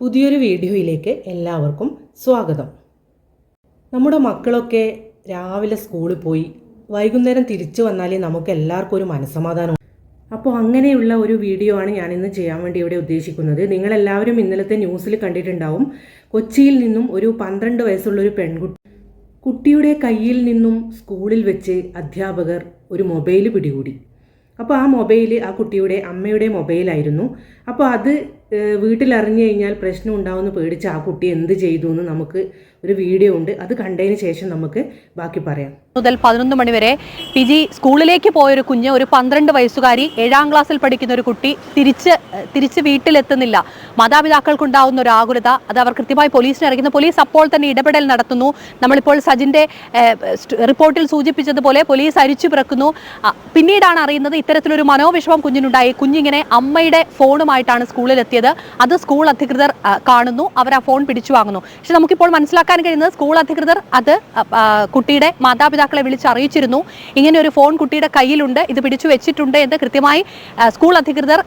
പുതിയൊരു വീഡിയോയിലേക്ക് എല്ലാവർക്കും സ്വാഗതം. നമ്മുടെ മക്കളൊക്കെ രാവിലെ സ്കൂളിൽ പോയി വൈകുന്നേരം തിരിച്ചു വന്നാലേ നമുക്ക് എല്ലാവർക്കും ഒരു മനസ്സമാധാനം. അപ്പോൾ അങ്ങനെയുള്ള ഒരു വീഡിയോ ആണ് ഞാൻ ഇന്ന് ചെയ്യാൻ വേണ്ടി ഇവിടെ ഉദ്ദേശിക്കുന്നത്. നിങ്ങളെല്ലാവരും ഇന്നലത്തെ ന്യൂസിൽ കണ്ടിട്ടുണ്ടാവും കൊച്ചിയിൽ നിന്നും ഒരു പന്ത്രണ്ട് വയസ്സുള്ള ഒരു പെൺകുട്ടി കുട്ടിയുടെ കയ്യിൽ നിന്നും സ്കൂളിൽ വെച്ച് അധ്യാപകർ ഒരു മൊബൈൽ പിടികൂടി. അപ്പോൾ ആ മൊബൈൽ ആ കുട്ടിയുടെ അമ്മയുടെ മൊബൈലായിരുന്നു. അപ്പോൾ അത് വീട്ടിലറിഞ്ഞു കഴിഞ്ഞാൽ പ്രശ്നം ഉണ്ടാവുമെന്ന് പേടിച്ച് ആ കുട്ടി എന്ത് ചെയ്തു എന്ന് നമുക്ക് ഒരു വീഡിയോ ഉണ്ട്. അത് കണ്ടതിന് ശേഷം നമുക്ക് ബാക്കി പറയാം. മുതൽ പതിനൊന്ന് മണിവരെ പി ജി സ്കൂളിലേക്ക് പോയൊരു കുഞ്ഞ് ഒരു പന്ത്രണ്ട് വയസ്സുകാരി ഏഴാം ക്ലാസ്സിൽ പഠിക്കുന്ന ഒരു കുട്ടി തിരിച്ച് തിരിച്ച് വീട്ടിലെത്തുന്നില്ല. മാതാപിതാക്കൾക്കുണ്ടാവുന്ന ഒരു ആകുലത അത് അവർ കൃത്യമായി പോലീസിനെ അറിയിക്കുന്നു. പോലീസ് അപ്പോൾ തന്നെ ഇടപെടൽ നടത്തുന്നു. നമ്മളിപ്പോൾ സജിന്റെ റിപ്പോർട്ടിൽ സൂചിപ്പിച്ചതുപോലെ പോലീസ് അരിച്ചു പിറക്കുന്നു. പിന്നീടാണ് അറിയുന്നത് ഇത്തരത്തിലൊരു മനോവിഷമം കുഞ്ഞിനുണ്ടായി. കുഞ്ഞിങ്ങനെ അമ്മയുടെ ഫോണുമായിട്ടാണ് സ്കൂളിലെത്തിയത്. അത് സ്കൂൾ അധികൃതർ കാണുന്നു. അവർ ആ ഫോൺ പിടിച്ചു വാങ്ങുന്നു. പക്ഷെ നമുക്കിപ്പോൾ മനസ്സിലാക്കാൻ കഴിയുന്നത് സ്കൂൾ അധികൃതർ അത് കുട്ടിയുടെ മാതാപിതാക്കളെ വിളിച്ചറിയിച്ചിരുന്നു ഇങ്ങനെ ഒരു ഫോൺ കുട്ടിയുടെ കയ്യിലുണ്ട്. ഇത് പിടിച്ചു വെച്ചിട്ടുണ്ട് എന്ന് കൃത്യമായി സ്കൂൾ അധികൃതർ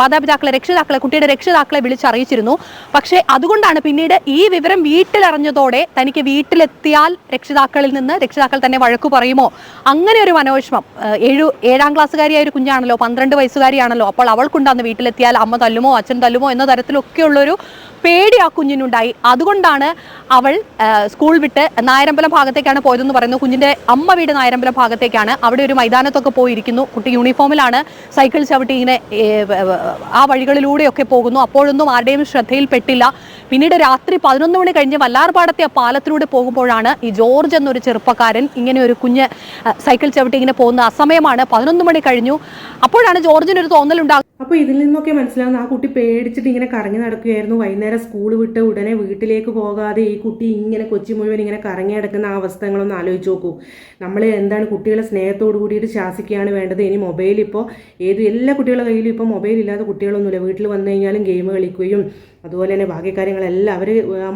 മാതാപിതാക്കളെ രക്ഷിതാക്കളെ കുട്ടിയുടെ രക്ഷിതാക്കളെ വിളിച്ചറിയിച്ചിരുന്നു പക്ഷേ അതുകൊണ്ടാണ് പിന്നീട് ഈ വിവരം വീട്ടിലറിഞ്ഞതോടെ തനിക്ക് വീട്ടിലെത്തിയാൽ രക്ഷിതാക്കളിൽ നിന്ന് രക്ഷിതാക്കൾ തന്നെ വഴക്കു പറയുമോ? അങ്ങനെ ഒരു മനോവിഷമം ഏഴു ഏഴാം ക്ലാസ്സുകാരിയായ ഒരു കുഞ്ഞാണല്ലോ പന്ത്രണ്ട് വയസ്സുകാരിയാണല്ലോ അപ്പോൾ അവൾക്കുണ്ടാകുന്ന വീട്ടിലെത്തിയാൽ തല്ലുമോ അച്ഛൻ തല്ലുമോ എന്ന തരത്തിലൊക്കെയുള്ളൊരു പേടി ആ കുഞ്ഞിനുണ്ടായി. അതുകൊണ്ടാണ് അവൾ സ്കൂൾ വിട്ട് നായരമ്പലം ഭാഗത്തേക്കാണ് പോയതെന്ന് പറയുന്നു. കുഞ്ഞിന്റെ അമ്മ വീട് നായരമ്പലം ഭാഗത്തേക്കാണ്. അവിടെ ഒരു മൈതാനത്തൊക്കെ പോയിരിക്കുന്നു. കുട്ടി യൂണിഫോമിലാണ് സൈക്കിൾ ചവിട്ടി ഇങ്ങനെ ആ വഴികളിലൂടെയൊക്കെ പോകുന്നു. അപ്പോഴൊന്നും ആരുടെയും ശ്രദ്ധയിൽപ്പെട്ടില്ല. പിന്നീട് രാത്രി പതിനൊന്ന് മണി കഴിഞ്ഞ് വല്ലാർപാടത്തെ ആ പാലത്തിലൂടെ പോകുമ്പോഴാണ് ഈ ജോർജ് എന്നൊരു ചെറുപ്പക്കാരൻ ഇങ്ങനെ ഒരു കുഞ്ഞ് സൈക്കിൾ ചവിട്ടി ഇങ്ങനെ പോകുന്ന അസമയമാണ്. പതിനൊന്ന് മണി കഴിഞ്ഞു. അപ്പോഴാണ് ജോർജിനൊരു തോന്നലുണ്ടാകുന്നത്. അപ്പോൾ ഇതിൽ നിന്നൊക്കെ മനസ്സിലാവുന്ന ആ കുട്ടി പേടിച്ചിട്ട് ഇങ്ങനെ കറങ്ങി നടക്കുകയായിരുന്നു. വൈകുന്നേരം സ്കൂൾ വിട്ട് ഉടനെ വീട്ടിലേക്ക് പോകാതെ ഈ കുട്ടി ഇങ്ങനെ കൊച്ചി മുഴുവൻ ഇങ്ങനെ കറങ്ങി നടക്കുന്ന ആ അവസ്ഥകളൊന്ന് ആലോചിച്ച് നോക്കൂ. നമ്മൾ എന്താണ് കുട്ടികളെ സ്നേഹത്തോട് കൂടിയിട്ട് ശാസിക്കുകയാണ് വേണ്ടത്? ഇനി മൊബൈൽ ഇപ്പോൾ ഏത് എല്ലാ കുട്ടികളുടെ കയ്യിലും ഇപ്പോൾ മൊബൈൽ ഇല്ലാത്ത കുട്ടികളൊന്നുമില്ല. വീട്ടിൽ വന്നു കഴിഞ്ഞാലും ഗെയിം കളിക്കുകയും അതുപോലെ തന്നെ ബാക്കി കാര്യങ്ങളെല്ലാം അവർ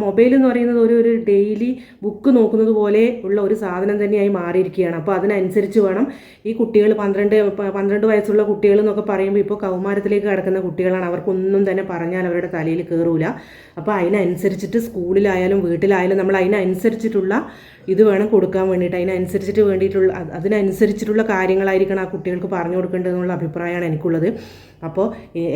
മൊബൈൽ എന്ന് പറയുന്നത് ഒരു ഒരു ഡെയിലി ബുക്ക് നോക്കുന്നത് പോലെ ഉള്ള ഒരു സാധനം തന്നെയായി മാറിയിരിക്കുകയാണ്. അപ്പോൾ അതിനനുസരിച്ച് വേണം ഈ കുട്ടികൾ പന്ത്രണ്ട് പന്ത്രണ്ട് വയസ്സുള്ള കുട്ടികൾ എന്നൊക്കെ പറയുമ്പോൾ ഇപ്പോൾ കൗമാരത്തിലേക്ക് കിടക്കുന്ന കുട്ടികളാണ്. അവർക്കൊന്നും തന്നെ പറഞ്ഞാൽ അവരുടെ തലയിൽ കയറൂല അപ്പോൾ അതിനനുസരിച്ചിട്ട് സ്കൂളിലായാലും വീട്ടിലായാലും നമ്മൾ അതിനനുസരിച്ചിട്ടുള്ള ഇത് വേണം കൊടുക്കാൻ വേണ്ടിയിട്ട് അതിനനുസരിച്ചിട്ട് വേണ്ടിയിട്ടുള്ള അത് അതിനനുസരിച്ചിട്ടുള്ള കാര്യങ്ങളായിരിക്കണം ആ കുട്ടികൾക്ക് പറഞ്ഞു കൊടുക്കേണ്ടതെന്നുള്ള അഭിപ്രായമാണ് എനിക്കുള്ളത്. അപ്പോൾ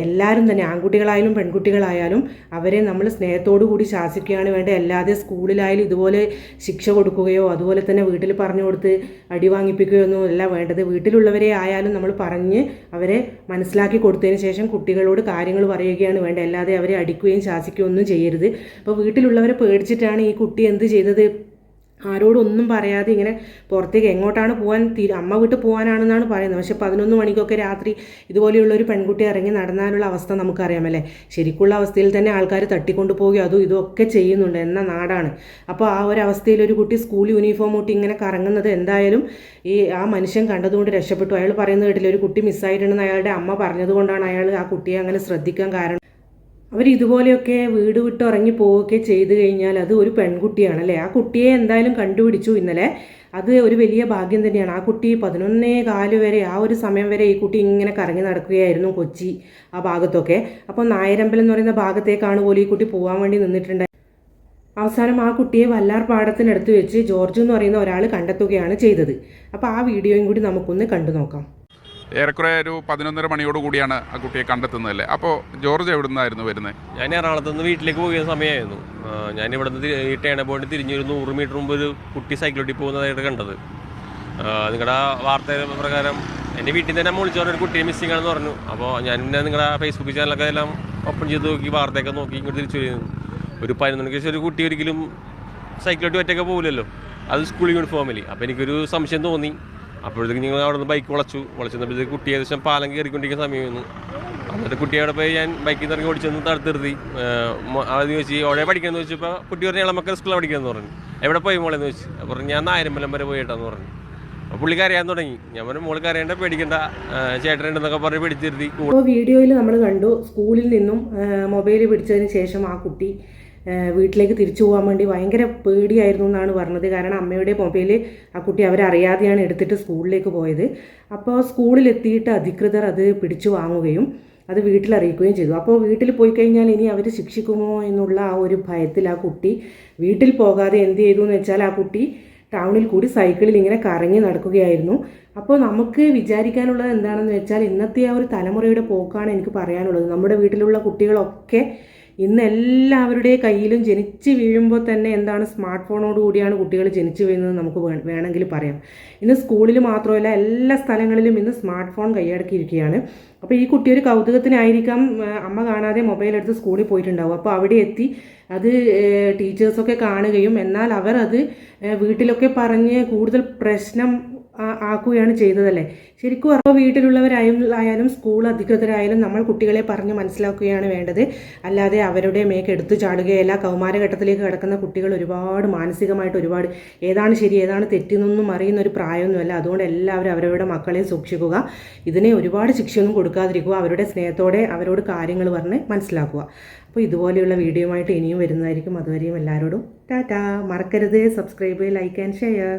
എല്ലാവരും തന്നെ ആൺകുട്ടികളായാലും പെൺകുട്ടികളായാലും അവരെ നമ്മൾ സ്നേഹത്തോടു കൂടി ശാസിക്കുകയാണ് വേണ്ടത്. അല്ലാതെ സ്കൂളിലായാലും ഇതുപോലെ ശിക്ഷ കൊടുക്കുകയോ അതുപോലെ തന്നെ വീട്ടിൽ പറഞ്ഞു കൊടുത്ത് അടി വാങ്ങിപ്പിക്കുകയോ ഒന്നും അല്ല വേണ്ടത്. വീട്ടിലുള്ളവരെ ആയാലും നമ്മൾ പറഞ്ഞ് അവരെ മനസ്സിലാക്കി കൊടുത്തതിന് ശേഷം കുട്ടികളോട് കാര്യങ്ങൾ പറയുകയാണ് വേണ്ടത്. അല്ലാതെ അവരെ അടിക്കുകയും ശാസിക്കുകയും ഒന്നും ചെയ്യരുത്. അപ്പോൾ വീട്ടിലുള്ളവരെ പേടിച്ചിട്ടാണ് ഈ കുട്ടി എന്ത് ചെയ്തത്? ആരോടൊന്നും പറയാതെ ഇങ്ങനെ പുറത്തേക്ക് എങ്ങോട്ടാണ് പോകാൻ തീരു അമ്മ വീട്ടിൽ പോകാനാണെന്നാണ് പറയുന്നത്. പക്ഷെ പതിനൊന്ന് മണിക്കൊക്കെ രാത്രി ഇതുപോലെയുള്ളൊരു പെൺകുട്ടി ഇറങ്ങി നടന്നാലുള്ള അവസ്ഥ നമുക്കറിയാമല്ലേ ശരിക്കുള്ള അവസ്ഥയിൽ തന്നെ ആൾക്കാർ തട്ടിക്കൊണ്ട് പോവുകയും അതും ഇതൊക്കെ ചെയ്യുന്നുണ്ട്. എന്ന നാടാണ്. അപ്പോൾ ആ ഒരു അവസ്ഥയിൽ ഒരു കുട്ടി സ്കൂൾ യൂണിഫോം ഊട്ടി ഇങ്ങനെ കറങ്ങുന്നത് എന്തായാലും ഈ ആ മനുഷ്യൻ കണ്ടതുകൊണ്ട് രക്ഷപ്പെട്ടു. അയാൾ പറയുന്നത് കേട്ടില്ല ഒരു കുട്ടി മിസ്സായിട്ടുണ്ടെന്ന് അയാളുടെ അമ്മ പറഞ്ഞതുകൊണ്ടാണ് അയാൾ ആ കുട്ടിയെ അങ്ങനെ ശ്രദ്ധിക്കാൻ കാരണം അവർ ഇതുപോലെയൊക്കെ വീട് വിട്ട് ഇറങ്ങി പോവുകയൊക്കെ ചെയ്തു കഴിഞ്ഞാൽ അത് ഒരു പെൺകുട്ടിയാണ് അല്ലേ? ആ കുട്ടിയെ എന്തായാലും കണ്ടുപിടിച്ചു ഇന്നലെ. അത് ഒരു വലിയ ഭാഗ്യം തന്നെയാണ്. ആ കുട്ടി പതിനൊന്നേ കാൽ വരെ ആ ഒരു സമയം വരെ ഈ കുട്ടി ഇങ്ങനെ കറങ്ങി നടക്കുകയായിരുന്നു കൊച്ചി ആ ഭാഗത്തൊക്കെ. അപ്പോൾ നായരമ്പലം എന്ന് പറയുന്ന ഭാഗത്തേക്കാണ് പോലും ഈ കുട്ടി പോകാൻ വേണ്ടി നിന്നിട്ടുണ്ട് അവസാനം ആ കുട്ടിയെ വല്ലാർ പാടത്തിനടുത്ത് വെച്ച് ജോർജ് എന്ന് പറയുന്ന ഒരാൾ കണ്ടെത്തുകയാണ് ചെയ്തത്. അപ്പോൾ ആ വീഡിയോയും കൂടി നമുക്കൊന്ന് കണ്ടു നോക്കാം. ഏറെക്കുറെ ഒരു പതിനൊന്നര മണിയോട് കൂടിയാണ് ആ കുട്ടിയെ കണ്ടെത്തുന്നതല്ലേ അപ്പോൾ ജോർജ് എവിടെ നിന്നായിരുന്നു വരുന്നത്? ഞാൻ എറണാകുളത്ത് നിന്ന് വീട്ടിലേക്ക് പോയ സമയമായിരുന്നു. ഞാൻ ഇവിടെ നിന്ന് ഈ ടേണ പോയിട്ട് തിരിഞ്ഞൊരു നൂറ് മീറ്റർ മുമ്പ് ഒരു കുട്ടി സൈക്കിളോട്ടി പോകുന്നതായിട്ട് കണ്ടത്. നിങ്ങളുടെ വാർത്ത പ്രകാരം എന്റെ വീട്ടിൽ തന്നെ വിളിച്ചു പറഞ്ഞ ഒരു കുട്ടിയെ മിസ്സിംഗ് ആണെന്ന് പറഞ്ഞു. അപ്പോൾ ഞാൻ പിന്നെ നിങ്ങളുടെ ഫേസ്ബുക്ക് ചാനലൊക്കെ എല്ലാം ഓപ്പൺ ചെയ്ത് നോക്കി വാർത്തയൊക്കെ നോക്കി ഇങ്ങോട്ട് തിരിച്ചു വരുന്നു. ഒരു പതിനൊന്ന് ശേഷം ഒരു കുട്ടി ഒരിക്കലും സൈക്കിളോട്ടി ഒറ്റയ്ക്ക് പോകില്ലല്ലോ അത് സ്കൂൾ യൂണിഫോമിൽ അപ്പോൾ എനിക്കൊരു സംശയം തോന്നി. അപ്പോഴത്തേക്ക് ഞങ്ങൾ അവിടെ നിന്ന് ബൈക്ക് വളച്ചു. വളച്ചപ്പോഴത്തേക്ക് കുട്ടി ഏകദേശം പാലം കയറിക്കൊണ്ടിരിക്കുന്ന സമയമായിരുന്നു. എന്നിട്ട് കുട്ടി അവിടെ പോയി ഞാൻ ബൈക്കിൽ നിന്ന് ഇറങ്ങി ഓടിച്ചെന്ന് തടുത്തിരുത്തി. അതെന്ന് ചോദിച്ചു ഓടെ പഠിക്കാന്ന് ചോദിച്ചപ്പോൾ കുട്ടി പറഞ്ഞു ഇളമക്കൽ സ്കൂളിൽ പഠിക്കാന്ന് പറഞ്ഞു. എവിടെ പോയി മോളെന്ന് ചോദിച്ചു. പറഞ്ഞു ഞാൻ നായരമ്പലം വരെ പോയിട്ടാന്ന് പറഞ്ഞു. അപ്പോൾ പുള്ളിക്ക് അറിയാൻ തുടങ്ങി. ഞാൻ പറഞ്ഞു മോൾക്ക് അറിയേണ്ട പേടിക്കണ്ട. ചേട്ടനുണ്ടെന്നൊക്കെ പറഞ്ഞ് പിടിച്ചിരുത്തി. വീഡിയോയിൽ നമ്മൾ കണ്ടു സ്കൂളിൽ നിന്നും മൊബൈൽ പിടിച്ചതിന് ശേഷം ആ കുട്ടി വീട്ടിലേക്ക് തിരിച്ചു പോകാൻ വേണ്ടി ഭയങ്കര പേടിയായിരുന്നു എന്നാണ് പറഞ്ഞത്. കാരണം അമ്മയുടെ മൊബൈൽ ആ കുട്ടി അവരറിയാതെയാണ് എടുത്തിട്ട് സ്കൂളിലേക്ക് പോയത്. അപ്പോൾ സ്കൂളിലെത്തിയിട്ട് അധികൃതർ അത് പിടിച്ചു വാങ്ങുകയും അത് വീട്ടിൽ അറിയിക്കുകയും ചെയ്തു. അപ്പോൾ വീട്ടിൽ പോയി കഴിഞ്ഞാൽ ഇനി അവർ ശിക്ഷിക്കുമോ എന്നുള്ള ആ ഒരു ഭയത്തിൽ ആ കുട്ടി വീട്ടിൽ പോകാതെ എന്ത് ചെയ്തു എന്ന് വെച്ചാൽ ആ കുട്ടി ടൗണിൽ കൂടി സൈക്കിളിൽ ഇങ്ങനെ കറങ്ങി നടക്കുകയായിരുന്നു. അപ്പോൾ നമുക്ക് വിചാരിക്കാനുള്ളത് എന്താണെന്ന് വെച്ചാൽ ഇന്നത്തെ ആ ഒരു തലമുറയുടെ പോക്കാണ് എനിക്ക് പറയാനുള്ളത്. നമ്മുടെ വീട്ടിലുള്ള കുട്ടികളൊക്കെ ഇന്ന് എല്ലാവരുടെ കയ്യിലും ജനിച്ച് വീഴുമ്പോൾ തന്നെ എന്താണ് സ്മാർട്ട് ഫോണോട് കൂടിയാണ് കുട്ടികൾ ജനിച്ചു വീഴുന്നത് നമുക്ക് വേണമെങ്കിൽ പറയാം. ഇന്ന് സ്കൂളിൽ മാത്രമല്ല എല്ലാ സ്ഥലങ്ങളിലും ഇന്ന് സ്മാർട്ട് ഫോൺ കൈയടക്കിയിരിക്കുകയാണ്. അപ്പോൾ ഈ കുട്ടി ഒരു കൗതുകത്തിനായിരിക്കാം അമ്മ കാണാതെ മൊബൈൽ എടുത്ത് സ്കൂളിൽ പോയിട്ടുണ്ടാവും. അപ്പോൾ അവിടെ എത്തി അത് ടീച്ചേഴ്സൊക്കെ കാണുകയും എന്നാൽ അവർ അത് വീട്ടിലൊക്കെ പറഞ്ഞ് കൂടുതൽ പ്രശ്നം ആക്കുകയാണ് ചെയ്തതല്ലേ? ശരിക്കും അപ്പോൾ വീട്ടിലുള്ളവരായാലും സ്കൂൾ അധികൃതരായാലും നമ്മൾ കുട്ടികളെ പറഞ്ഞ് മനസ്സിലാക്കുകയാണ് വേണ്ടത്. അല്ലാതെ അവരുടെ മേക്ക് എടുത്തു ചാടുകയല്ല കൗമാരഘട്ടത്തിലേക്ക് കിടക്കുന്ന കുട്ടികൾ ഒരുപാട് മാനസികമായിട്ട് ഒരുപാട് ഏതാണ് ശരി ഏതാണ് തെറ്റെന്നൊന്നും അറിയുന്ന ഒരു പ്രായമൊന്നുമല്ല. അതുകൊണ്ട് എല്ലാവരും അവരവരുടെ മക്കളെ സൂക്ഷിക്കുക. ഇതിനെ ഒരുപാട് ശിക്ഷയൊന്നും കൊടുക്കാതിരിക്കുക. അവരുടെ സ്നേഹത്തോടെ അവരോട് കാര്യങ്ങൾ പറഞ്ഞ് മനസ്സിലാക്കുക. അപ്പോൾ ഇതുപോലെയുള്ള വീഡിയോ ആയിട്ട് ഇനിയും വരുന്നതായിരിക്കും. അതുവരെയും എല്ലാവരോടും ടാറ്റാ. മറക്കരുത്. Subscribe like and share.